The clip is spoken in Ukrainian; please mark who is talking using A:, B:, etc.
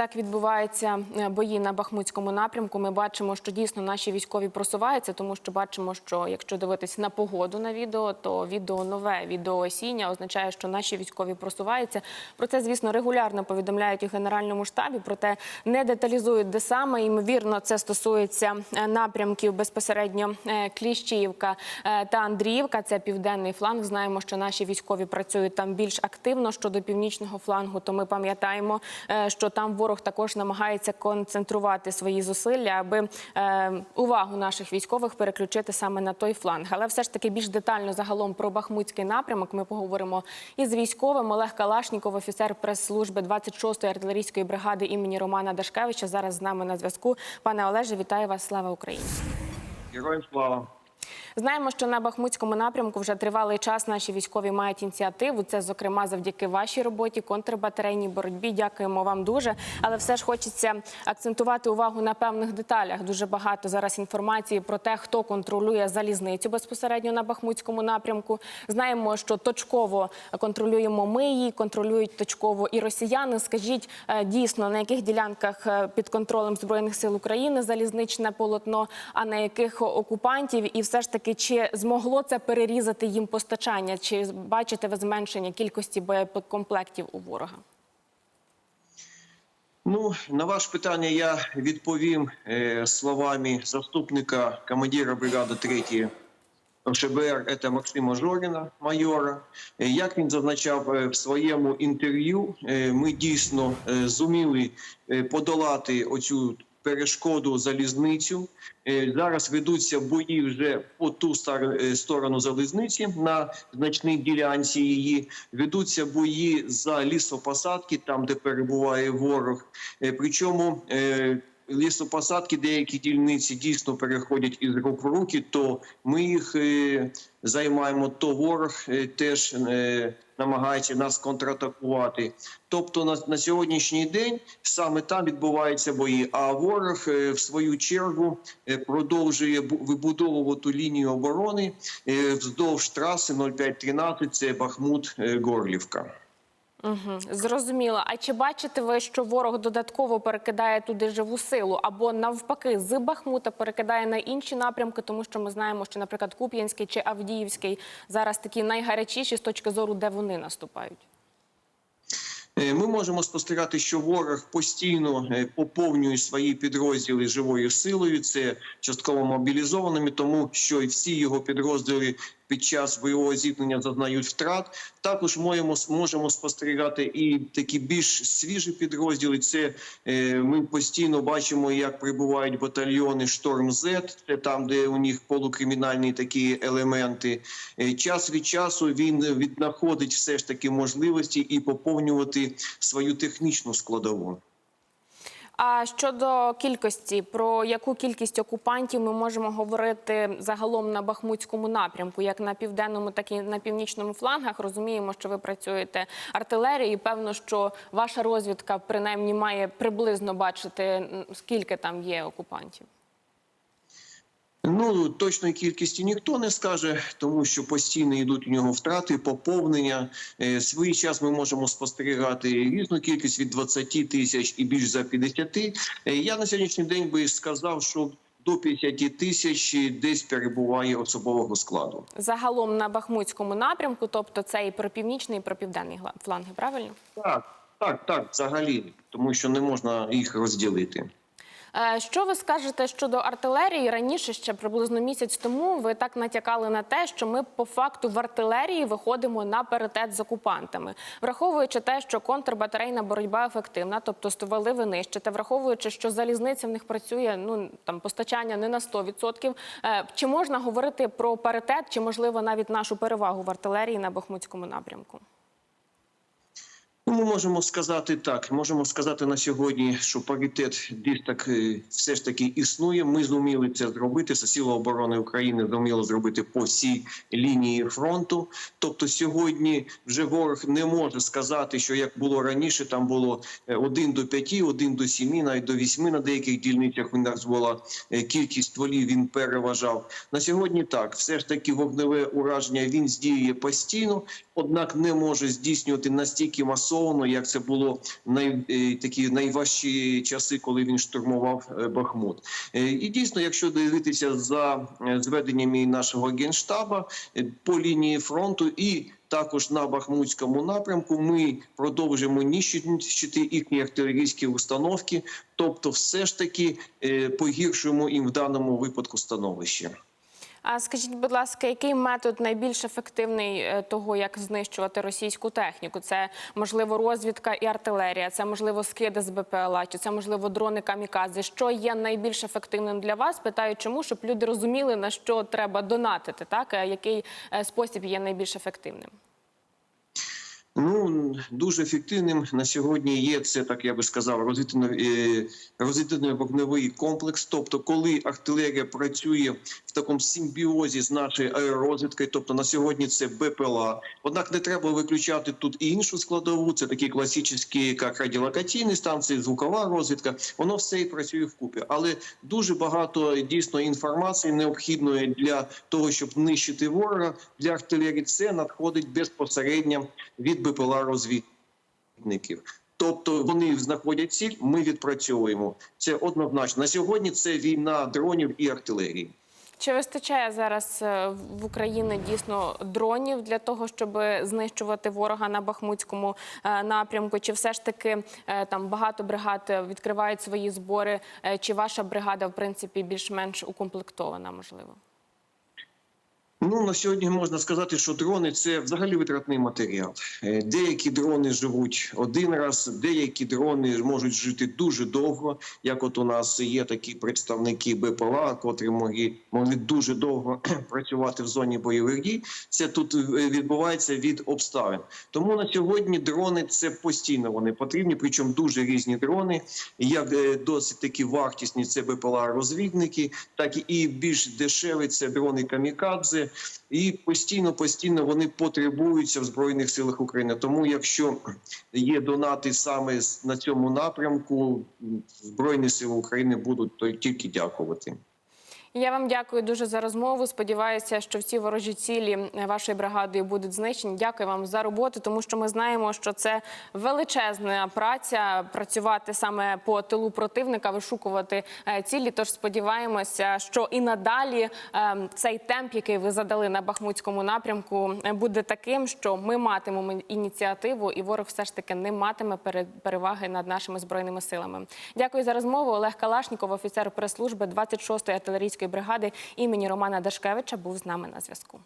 A: так відбуваються е, бої на Бахмутському напрямку. Ми бачимо, що дійсно наші військові просуваються, тому що бачимо, що якщо дивитись на погоду на відео, то відео нове, відео осіння означає, що наші військові просуваються. Про це, звісно, регулярно повідомляють у генеральному штабі. Проте не деталізують, де саме. Ймовірно, це стосується е, напрямків безпосередньо е, Кліщіївка е, та Андріївка. Це південний фланг. Знаємо, що наші військові працюють там більш активно щодо північного флангу. То ми пам'ятаємо, що там ворог також намагається концентрувати свої зусилля, аби е, увагу наших військових переключити саме на той фланг. Але все ж таки більш детально загалом про Бахмутський напрямок. Ми поговоримо із військовим Олег Калашніков, офіцер прес-служби 26-ї артилерійської бригади імені Романа Дашкевича. Зараз з нами на зв'язку. Пане Олеже, вітаю вас! Слава Україні!
B: Героям слава.
A: Знаємо, що на Бахмутському напрямку вже тривалий час наші військові мають ініціативу. Це, зокрема, завдяки вашій роботі, контрбатарейній боротьбі. Дякуємо вам дуже. Але все ж хочеться акцентувати увагу на певних деталях. Дуже багато зараз інформації про те, хто контролює залізницю безпосередньо на Бахмутському напрямку. Знаємо, що точково контролюємо ми її, контролюють точково і росіяни. Скажіть е, дійсно на яких ділянках е, під контролем збройних сил України залізничне полотно, а на яких окупантів, і все ж таки, чи змогло це перерізати їм постачання? Чи бачите ви зменшення кількості боєкомплектів у ворога?
B: Ну на ваше питання я відповім е, словами заступника командира бригади 3 ШБР це Максима Жоріна, майора. Е, Як він зазначав е, в своєму інтерв'ю, е, ми дійсно зуміли подолати оцю перешкоду залізницю. Е, Зараз ведуться бої вже по ту е, сторону залізниці на значній ділянці її. Ведуться бої за лісопосадки, там де перебуває ворог. Е, Причому лісопосадки, деякі дільниці дійсно переходять із рук в руки, то ми їх е, займаємо, то ворог е, теж е, намагається нас контратакувати. Тобто на, на сьогоднішній день саме там відбуваються бої. А ворог в свою чергу продовжує вибудовувати лінію оборони вздовж траси 0513, це Бахмут Горлівка.
A: Угу, зрозуміло. А чи бачите ви, що ворог додатково перекидає туди живу силу, або навпаки з Бахмута перекидає на інші напрямки, тому що ми знаємо, що, наприклад, Куп'янський чи Авдіївський зараз такі найгарячіші з точки зору, де вони наступають?
B: Е, Ми можемо спостерігати, що ворог постійно е, поповнює свої підрозділи живою силою. Це частково мобілізованими, тому що і всі його підрозділи під час бойового зіткнення зазнають втрат. Також можемо можемо спостерігати і такі більш свіжі підрозділи. Це е, ми постійно бачимо, як прибувають батальйони Шторм З. Це там, де у них полукримінальні такі елементи. Е, Час від часу він віднаходить все ж таки можливості і поповнювати свою технічну складову.
A: А щодо кількості, про яку кількість окупантів ми можемо говорити загалом на Бахмутському напрямку, як на південному, так і на північному флангах. Розуміємо, що ви працюєте артилерією. і Певно, що ваша розвідка принаймні має приблизно бачити скільки там є окупантів.
B: Ну точної кількості ніхто не скаже, тому що постійно йдуть у нього втрати, поповнення. Е, Свій час ми можемо спостерігати різну кількість від 20 тисяч і більш за 50. Е, Я на сьогоднішній день би сказав, що до 50 тисяч десь перебуває особового складу.
A: Загалом на Бахмутському напрямку, тобто це і про північний, і про південний фланги, правильно?
B: Так, так, так, взагалі, тому що не можна їх розділити.
A: Е, Що ви скажете щодо артилерії? Раніше ще приблизно місяць тому ви так натякали на те, що ми по факту в артилерії виходимо на паритет з окупантами, враховуючи те, що контрбатарейна боротьба ефективна, тобто стволи ви враховуючи, що залізниця в них працює ну там постачання не на 100%. Е, Чи можна говорити про паритет, чи можливо навіть нашу перевагу в артилерії на Бахмутському напрямку?
B: Ми можемо сказати так. Можемо сказати на сьогодні, що паритет десь так е, все ж таки існує. Ми зуміли це зробити. Сила оборони України зуміло зробити по всій лінії фронту. Тобто, сьогодні вже ворог не може сказати, що як було раніше, там було е, 1 до 5, 1 до 7, навіть до 8 на деяких дільницях. У нас була е, кількість стволів. Він переважав на сьогодні. Так, все ж таки вогневе ураження він здіює постійно. Однак не може здійснювати настільки масово, як це було най, е, такі найважчі часи, коли він штурмував е, Бахмут. Е, І дійсно, якщо дивитися за зведеннями нашого генштаба по лінії фронту і також на Бахмутському напрямку ми продовжуємо ніщити їхні артилерійські установки, тобто, все ж таки погіршуємо їм в даному випадку становище.
A: А скажіть, будь ласка, який метод найбільш ефективний е, того, як знищувати російську техніку? Це можливо розвідка і артилерія, це можливо скиди з БПЛА, чи це можливо дрони камікадзе? Що є найбільш ефективним для вас? Питаю, чому щоб люди розуміли на що треба донатити, так Е, який е, спосіб є найбільш ефективним?
B: Ну дуже ефективним на сьогодні є це, так я би сказав, розвідувально вогневий комплекс. Тобто, коли артилерія працює в такому симбіозі з нашою аеророзвідкою, тобто на сьогодні це БПЛА. Однак не треба виключати тут і іншу складову. Це такі класичні, як радіолокаційні станції, звукова розвідка. Воно все і працює вкупі. Але дуже багато дійсно інформації необхідної для того, щоб нищити ворога для артилерії. Це надходить безпосередньо від БПЛА розвідників. Тобто вони знаходять ціль, ми відпрацьовуємо. Це однозначно. На сьогодні це війна дронів і артилерії.
A: Чи вистачає зараз е, в Україні дійсно дронів для того, щоб знищувати ворога на Бахмутському е, напрямку? Чи все ж таки е, там багато бригад відкривають свої збори? Чи ваша бригада в принципі більш-менш укомплектована? Можливо?
B: Ну на сьогодні можна сказати, що дрони це взагалі витратний матеріал. Е, Деякі дрони живуть один раз, деякі дрони можуть жити дуже довго. Як от у нас є такі представники БПЛА, котрі могли, могли дуже довго працювати в зоні бойових дій. Це тут е, відбувається від обставин. Тому на сьогодні дрони це постійно вони потрібні, причому дуже різні дрони. Як е, досить такі вартісні це БПЛА розвідники, так і більш дешеві це дрони камікадзе. І постійно, постійно вони потребуються в збройних силах України. Тому, якщо є донати саме на цьому напрямку, збройні сили України будуть тільки дякувати.
A: Я вам дякую дуже за розмову. Сподіваюся, що всі ворожі цілі вашої бригадою будуть знищені. Дякую вам за роботу, тому що ми знаємо, що це величезна праця працювати саме по тилу противника, вишукувати е, цілі. Тож сподіваємося, що і надалі е, цей темп, який ви задали на Бахмутському напрямку, е, буде таким, що ми матимемо ініціативу, і ворог все ж таки не матиме пере- переваги над нашими збройними силами. Дякую за розмову. Олег Калашніков, офіцер прес-служби 26-ї артилерійської бригади імені Романа Дашкевича, був з нами на зв'язку.